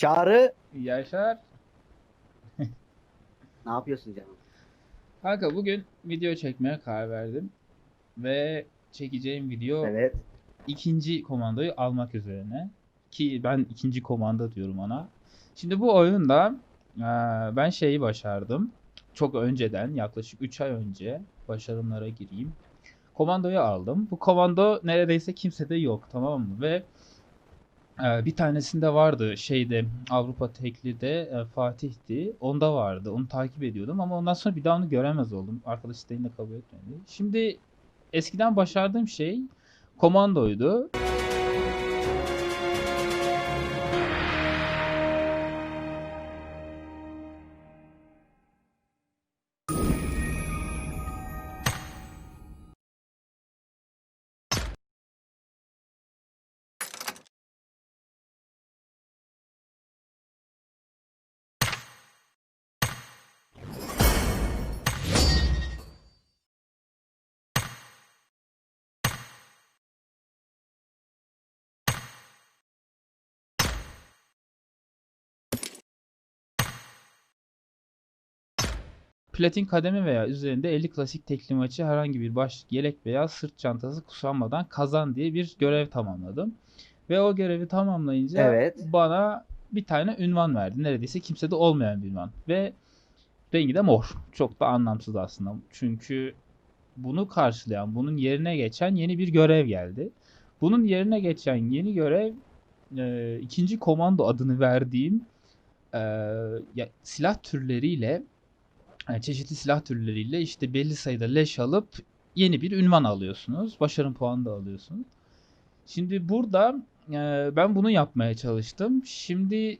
Çağrı. Yaşar. Ne yapıyorsun canım? Kanka bugün video çekmeye karar verdim. Ve çekeceğim video Evet. ikinci komandoyu almak üzerine. Ki ben ikinci komanda diyorum ona. Şimdi bu oyunda eee, ben şeyi başardım. Çok önceden yaklaşık 3 ay önce başarımlara gireyim. Komandoyu aldım. Bu komando neredeyse kimsede yok tamam mı? Ve bir tanesinde vardı şeyde Avrupa Tekli'de e, Fatih'ti. Onda vardı. Onu takip ediyordum ama ondan sonra bir daha onu göremez oldum. Arkadaş isteğini kabul etmedi. Şimdi eskiden başardığım şey komandoydu. Platin kademe veya üzerinde 50 klasik tekli maçı herhangi bir başlık, yelek veya sırt çantası kuşanmadan kazan diye bir görev tamamladım. Ve o görevi tamamlayınca Evet. bana bir tane ünvan verdi. Neredeyse kimsede olmayan bir ünvan. Ve rengi de mor. Çok da anlamsız aslında. Çünkü bunu karşılayan, bunun yerine geçen yeni bir görev geldi. Bunun yerine geçen yeni görev e, ikinci komando adını verdiğim e, ya, silah türleriyle yani çeşitli silah türleriyle işte belli sayıda leş alıp yeni bir ünvan alıyorsunuz. Başarım puanı da alıyorsunuz. Şimdi burada e, ben bunu yapmaya çalıştım. Şimdi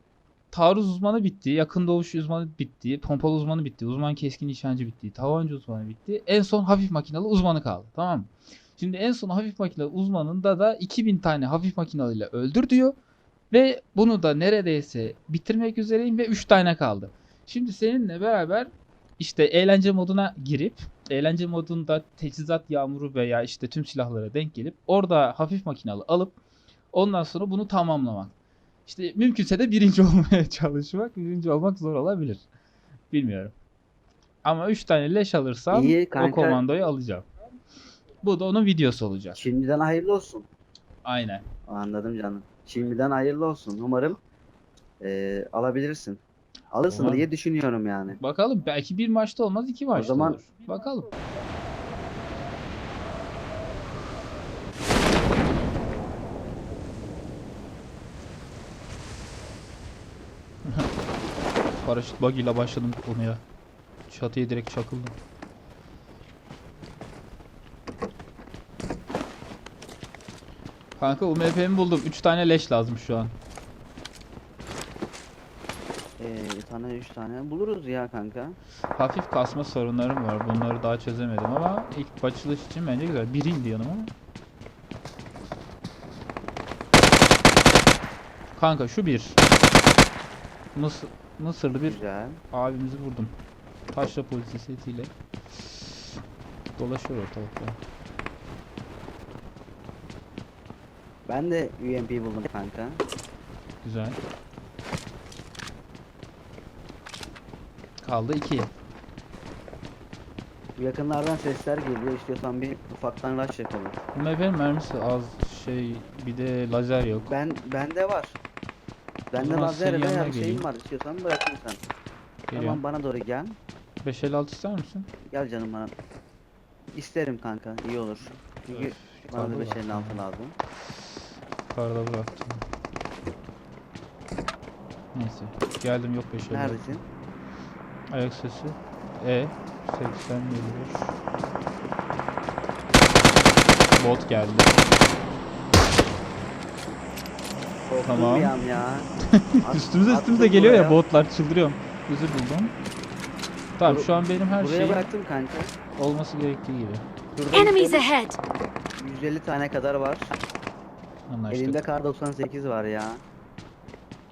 taarruz uzmanı bitti, yakın dövüş uzmanı bitti, pompalı uzmanı bitti, uzman keskin nişancı bitti, tabanca uzmanı bitti. En son hafif makinalı uzmanı kaldı. Tamam mı? Şimdi en son hafif makinalı uzmanında da 2000 tane hafif makinalı ile öldür diyor. Ve bunu da neredeyse bitirmek üzereyim ve 3 tane kaldı. Şimdi seninle beraber işte eğlence moduna girip eğlence modunda teçhizat yağmuru veya işte tüm silahlara denk gelip orada hafif makinalı alıp ondan sonra bunu tamamlamak. İşte mümkünse de birinci olmaya çalışmak. Birinci olmak zor olabilir. Bilmiyorum. Ama 3 tane leş alırsam İyi o komandoyu alacağım. Bu da onun videosu olacak. Şimdiden hayırlı olsun. Aynen. Anladım canım. Şimdiden hayırlı olsun. Umarım eee, alabilirsin. Alırsın Umarım. diye düşünüyorum yani. Bakalım belki bir maçta olmaz iki maçta zaman- olur. Bakalım. Paraşüt bug ile başladım konuya. Çatıya direkt çakıldım. Kanka UMP'mi buldum. 3 tane leş lazım şu an. Eee bir tane üç tane buluruz ya kanka. Hafif kasma sorunlarım var. Bunları daha çözemedim ama ilk açılış için bence güzel. Biri indi yanıma. Kanka şu bir. Mısır, Mısırlı bir Güzel. abimizi vurdum. Taşra polisi setiyle. Dolaşıyor ortalıkta. Ben de UMP buldum kanka. Güzel. Kaldı iki. Bu yakınlardan sesler geliyor. İstiyorsan bir ufaktan rush yapalım. Bu MP'nin mermisi az şey bir de lazer yok. Ben bende var. Bende zaman lazer senin yanına veya geleyim. şeyim var. İstiyorsan bırakayım sen. Geliyorum. Tamam bana doğru gel. 556 ister misin? Gel canım bana. İsterim kanka. iyi olur. Çünkü Öf, bana da yukarıda 556 bıraktım. lazım. Yukarıda bıraktım. Neyse. Geldim yok 556. Neredesin? Ayak sesi. E 80 geliyor. Bot geldi. Korktum Tamam. bir an ya. At- üstümüze attım üstümüze geliyor ya buraya. botlar çıldırıyorum. Özür buldum. Tamam Bur- şu an benim her Buraya şeyim bıraktım kanka. olması gerektiği gibi. Şurada Enemies işte ahead! 150 tane kadar var. Anlaştık. Elimde kar 98 var ya.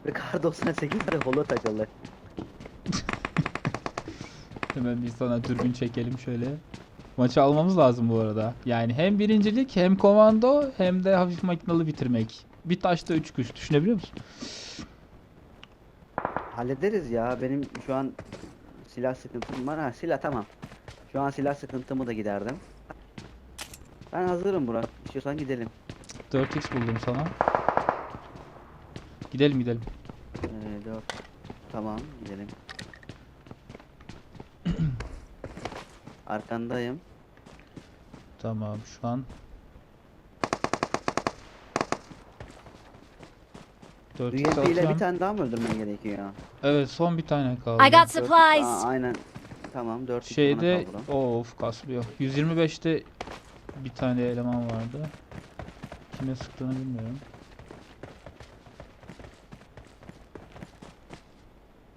Ve kar 98 de holo takılı. Hemen bir sana dürbün çekelim şöyle. Maçı almamız lazım bu arada. Yani hem birincilik hem komando hem de hafif makinalı bitirmek. Bir taşta üç kuş düşünebiliyor musun? Hallederiz ya. Benim şu an silah sıkıntım var. Ha silah tamam. Şu an silah sıkıntımı da giderdim. Ben hazırım Burak. İstiyorsan gidelim. 4x buldum sana. Gidelim gidelim. Ee, dört. Tamam gidelim. Arkandayım. Tamam şu an 4x UMP ile bir tane daha mı öldürmen gerekiyor? Evet son bir tane kaldı. I got supplies. Aa, aynen. Tamam 4 Şeyde of kasmıyor. 125'te bir tane eleman vardı. Kime sıktığını bilmiyorum.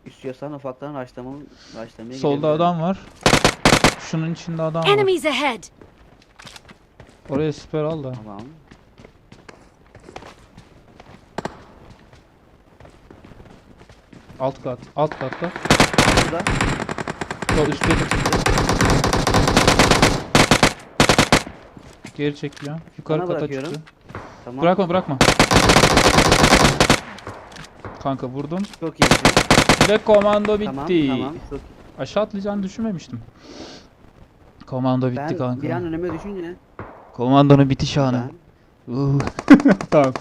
İstiyorsan ufaktan raşlamamı raşlamaya Solda gidebilirim. adam var. Şunun içinde adam var. Enemies ahead. Oraya siper al da. Tamam. Alt kat. Alt katta. Burada. Yok üstte de çıktı. Geri çekiliyor. Yukarı Bana kata bırakıyorum. çıktı. Tamam. Bırakma bırakma. Kanka vurdum. Çok iyisin. Ve komando bitti. Tamam tamam. Çok Aşağı atlayacağını düşünmemiştim. Komando bitti Ben kanka. bir an önüme düşünce Komandonun bitiş anı. ben Uh. tamam.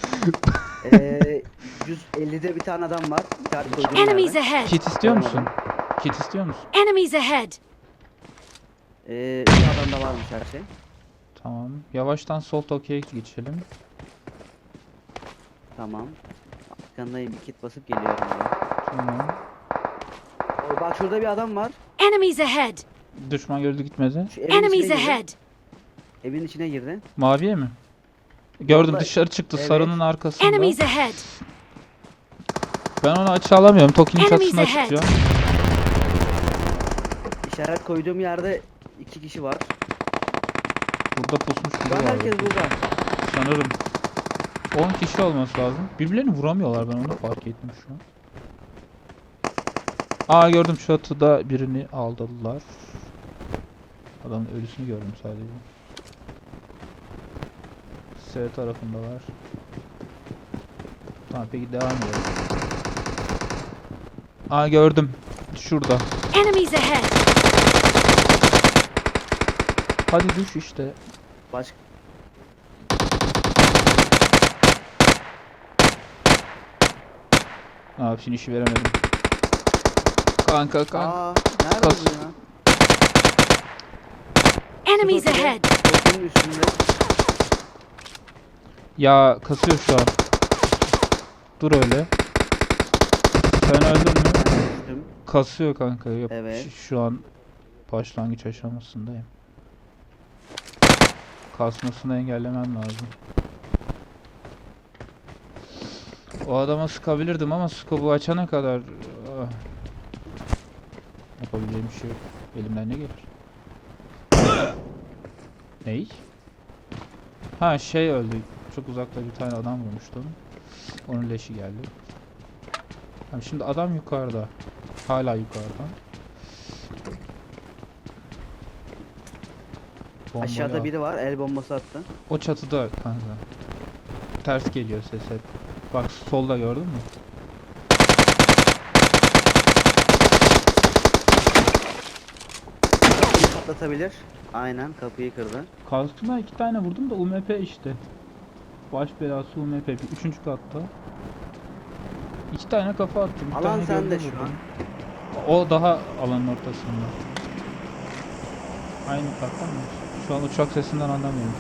eee 150'de bir tane adam var. Bir tane koyduğum Enemies yerde. ahead. Kit istiyor musun? Kit istiyor musun? Enemies ahead. Eee bir adamda varmış her şey. Tamam. Yavaştan sol Tokyo'ya geçelim. Tamam. Arkandayım bir kit basıp geliyorum. Tamam. O, Bak şurada bir adam var. Enemies ahead. Düşman gördü gitmedi. Şu evin Enemies içine girdi. ahead. Evin içine girdi. Maviye mi? Gördüm Vallahi- dışarı çıktı Evet. sarının arkasında. Enemies ahead. Ben onu açı alamıyorum. Toki'nin Enemies çatısına ahead. çıkıyor. İşaret koyduğum yerde iki kişi var. Burada pusmuş Şu biri an var. herkes burada. Sanırım 10 kişi olması lazım. Birbirlerini vuramıyorlar ben onu fark ettim şu an. Aa gördüm çatıda birini aldılar. Adamın ölüsünü gördüm sadece. S tarafındalar. Tamam peki devam edelim. Aa gördüm. Şurada. Enemies ahead. Hadi düş işte. Baş Aa finish'i veremedim. Kanka kanka. Aa, nerede Kas- bu ya? Enemies ahead. Üstünde. Ya kasıyor şu an. Dur öyle. Sen öldün mü? Düştüm. Kasıyor kanka. Yok, Evet. ş- Şu an başlangıç aşamasındayım. Kasmasını engellemem lazım. O adama sıkabilirdim ama skobu açana kadar ah, yapabileceğim bir şey yok. Elimden ne gelir? Ney? Ha şey öldü. Çok uzakta bir tane adam vurmuştu. Onun leşi geldi. Tamam, şimdi adam yukarıda. Hala yukarıda. Bombayı Aşağıda al. biri var. El bombası attı. O çatıda kanka. Ters geliyor ses hep. Bak solda gördün mü? Patlatabilir. Aynen kapıyı kırdı. Kaskına iki tane vurdum da UMP işte. Baş belası UMP. Üçüncü katta. İki tane kafa attım. Bir Alan tane sende şu vurdum. O daha alanın ortasında. Aynı katta mı? Şu an uçak sesinden anlamıyorum.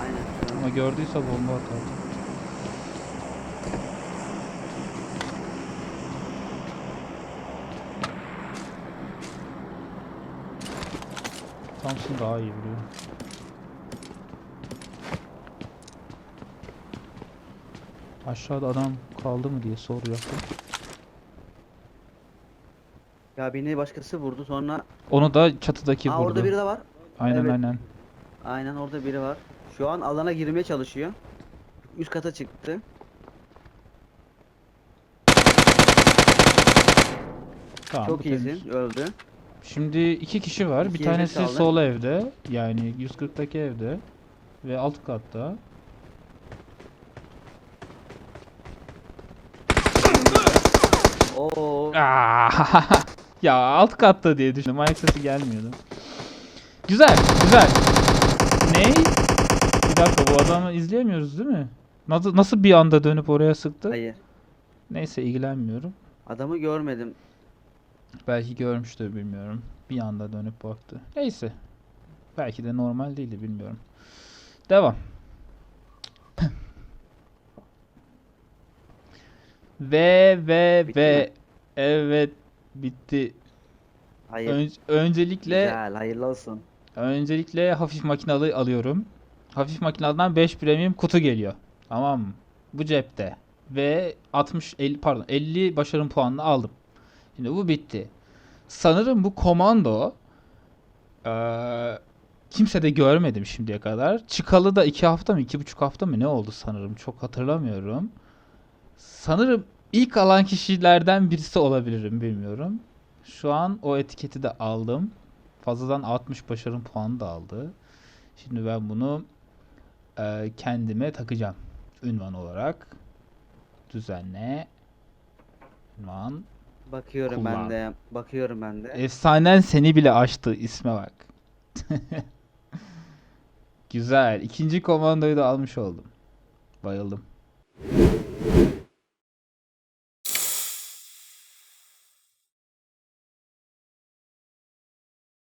Aynen. an. Ama gördüyse bomba atar. Thompson daha iyi vuruyor. Aşağıda adam kaldı mı diye soracaktım. Ya beni başkası vurdu sonra. Onu da çatıdaki Aa vurdu. orada biri de var. Aynen Evet. aynen. Aynen orada biri var. Şu an alana girmeye çalışıyor. Üst kata çıktı. Tamam, bu Çok temiz. iyisin. Öldü. Şimdi iki kişi var. Bir İki yedek tanesi kaldı. sol evde. Yani 140'taki evde. Ve alt katta. Aa, ya alt katta diye düşündüm. Ayak sesi gelmiyordu. Güzel, güzel. Ne? Bir dakika bu adamı izleyemiyoruz değil mi? Nasıl, nasıl bir anda dönüp oraya sıktı? Hayır. Neyse ilgilenmiyorum. Adamı görmedim. Belki görmüştür bilmiyorum. Bir anda dönüp baktı. Neyse. Belki de normal değildi bilmiyorum. Devam. ve ve Bitti ve evet bitti. Hayır. Ön- öncelikle Güzel. Hayırlı olsun. öncelikle hafif makinalı alıyorum. Hafif makinalıdan 5 premium kutu geliyor. Tamam mı? Bu cepte. Ve 60 50 pardon 50 başarım puanını aldım. Şimdi bu bitti. Sanırım bu komando eee, kimse de görmedim şimdiye kadar. Çıkalı da 2 hafta mı 2,5 hafta mı ne oldu sanırım çok hatırlamıyorum. Sanırım ilk alan kişilerden birisi olabilirim bilmiyorum. Şu an o etiketi de aldım. Fazladan 60 başarım puanı da aldı. Şimdi ben bunu eee, kendime takacağım. Ünvan olarak. Düzenle. Ünvan. Bakıyorum Kullan. ben de. Bakıyorum ben de. Efsanen seni bile aştı isme bak. Güzel. İkinci komandoyu da almış oldum. Bayıldım.